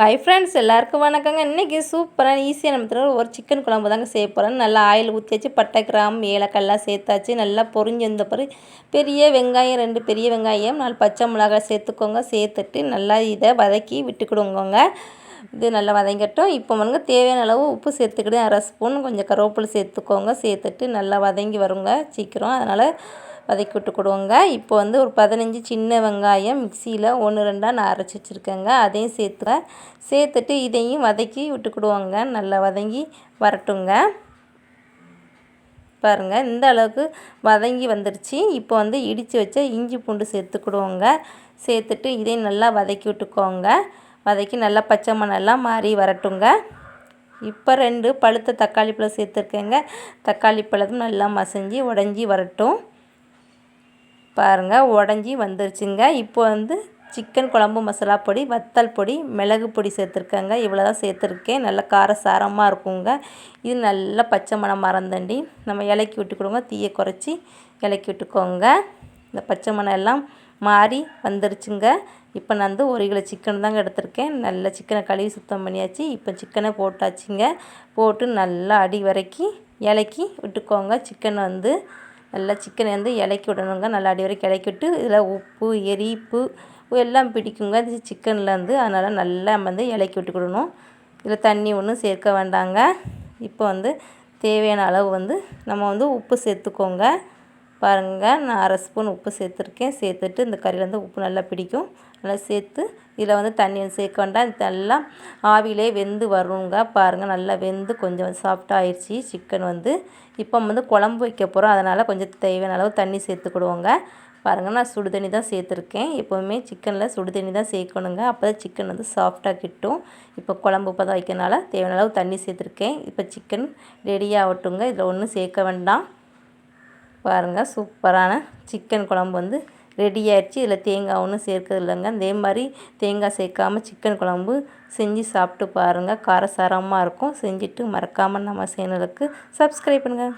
Hi friends எல்லாருக்கும் வணக்கங்க. இன்றைக்கி சூப்பராக ஈஸியாக நம்ம ஒரு சிக்கன் குழம்பு தாங்க செய்ய போகிறோம் நல்லா ஆயில் ஊற்றி வச்சு பட்டை கிராம் ஏலக்கல்லாம் சேர்த்தாச்சு. நல்லா பொறிஞ்சு வந்த பிறகு பெரிய வெங்காயம் ரெண்டு பெரிய வெங்காயம் நாலு பச்சை மிளகாய் சேர்த்துக்கோங்க. சேர்த்துட்டு நல்லா இதை வதக்கி விட்டுக்கிடுவோங்க இது நல்லா வதங்கட்டும். இப்போ வந்து தேவையான அளவு உப்பு சேர்த்துக்கிட்டு அரை ஸ்பூன் கொஞ்சம் கருவேப்பிலை சேர்த்துக்கோங்க. சேர்த்துட்டு நல்லா வதங்கி வருங்க சீக்கிரம். அதனால் வதக்கி விட்டுக்கிடுவோங்க இப்போ வந்து ஒரு பதினஞ்சு சின்ன வெங்காயம் மிக்சியில் ஒன்று ரெண்டாக நான் அரைச்சி வச்சுருக்கேங்க. அதையும் சேர்த்துறேன் சேர்த்துட்டு இதையும் வதக்கி விட்டுக்கிடுவோங்க நல்லா வதங்கி வரட்டுங்க. பாருங்கள் இந்த அளவுக்கு வதங்கி வந்துடுச்சு இப்போ வந்து இடித்து வச்ச இஞ்சி பூண்டு சேர்த்துக்கிடுவோங்க சேர்த்துட்டு இதையும் நல்லா வதக்கி விட்டுக்கோங்க. வதக்கி நல்லா பச்சை மணெல்லாம் மாறி வரட்டுங்க. இப்போ ரெண்டு பழுத்த தக்காளி பழம் சேர்த்துருக்கேங்க. தக்காளி பழத்தும் நல்லா மசஞ்சி உடஞ்சி வரட்டும். பாருங்கள் உடஞ்சி வந்துருச்சுங்க. இப்போ வந்து சிக்கன் குழம்பு மசாலா பொடி வத்தல் பொடி மிளகு பொடி சேர்த்துருக்கேங்க. இவ்வளோ தான் சேர்த்துருக்கேன். நல்லா கார சாரமாக இருக்குங்க. இது நல்லா பச்சை மணம் மறந்தண்டி. நம்ம இலக்கி விட்டுக்கிடுங்க தீயை குறைச்சி இலக்கி விட்டுக்கோங்க. இந்த பச்சை மணம் எல்லாம் மாறி வந்துருச்சுங்க. இப்போ நான் வந்து ஒரு கிலோ சிக்கன் தாங்க எடுத்திருக்கேன். நல்ல சிக்கனை கழுவி சுத்தம் பண்ணியாச்சு. இப்போ சிக்கனை போட்டாச்சுங்க. போட்டு நல்லா அடி வரைக்கும் இலக்கி விட்டுக்கோங்க. சிக்கன் வந்து நல்லா சிக்கனை வந்து இலக்கி விடணுங்க. நல்லா அடி வரைக்கும் இலக்கி விட்டு இதில் உப்பு எரிப்பு எல்லாம் பிடிக்குங்க. இது சிக்கனில் வந்து. அதனால் நல்லா வந்து இலக்கி விட்டுக்கிடணும். இதில் தண்ணி ஒன்றும் சேர்க்க வேண்டாங்க. இப்போ வந்து தேவையான அளவு வந்து நம்ம வந்து உப்பு சேர்த்துக்கோங்க. பாருங்கள் நான் அரை ஸ்பூன் உப்பு சேர்த்துருக்கேன். சேர்த்துட்டு இந்த கறியில் வந்து உப்பு நல்லா பிடிக்கும். நல்லா சேர்த்து இதில் வந்து தண்ணி வந்து சேர்க்க வேண்டாம். நல்லா ஆவிலே வெந்து வருங்க. பாருங்கள் நல்லா வெந்து கொஞ்சம் சாஃப்டாக ஆயிடுச்சு சிக்கன் வந்து இப்போ வந்து குழம்பு வைக்க போகிறோம் அதனால் கொஞ்சம் தேவையான அளவு தண்ணி சேர்த்துக்கிடுவோங்க பாருங்கள் நான் சுடு தண்ணி தான் சேர்த்துருக்கேன். எப்போவுமே சிக்கனில் சுடு தண்ணி தான் சேர்க்கணுங்க. அப்போ தான் சிக்கன் வந்து சாஃப்டாக கிட்டும். இப்போ குழம்பு இப்போ தான் வைக்கிறனால தேவையான அளவு தண்ணி சேர்த்துருக்கேன். இப்போ சிக்கன் ரெடி ஆகட்டுங்க. இதில் ஒன்றும் சேர்க்க வேண்டாம். பாருங்கள் சூப்பரான சிக்கன் குழம்பு வந்து ரெடி ஆயிடுச்சு. இதில் தேங்காய் ஒன்றும் சேர்க்கறது இல்லைங்க. அதே மாதிரி தேங்காய் சேர்க்காமல் சிக்கன் குழம்பு செஞ்சு சாப்பிட்டு பாருங்கள் காரசாரமாக இருக்கும். செஞ்சுட்டு மறக்காமல் நம்ம சேனலுக்கு சப்ஸ்கிரைப் பண்ணுங்கள்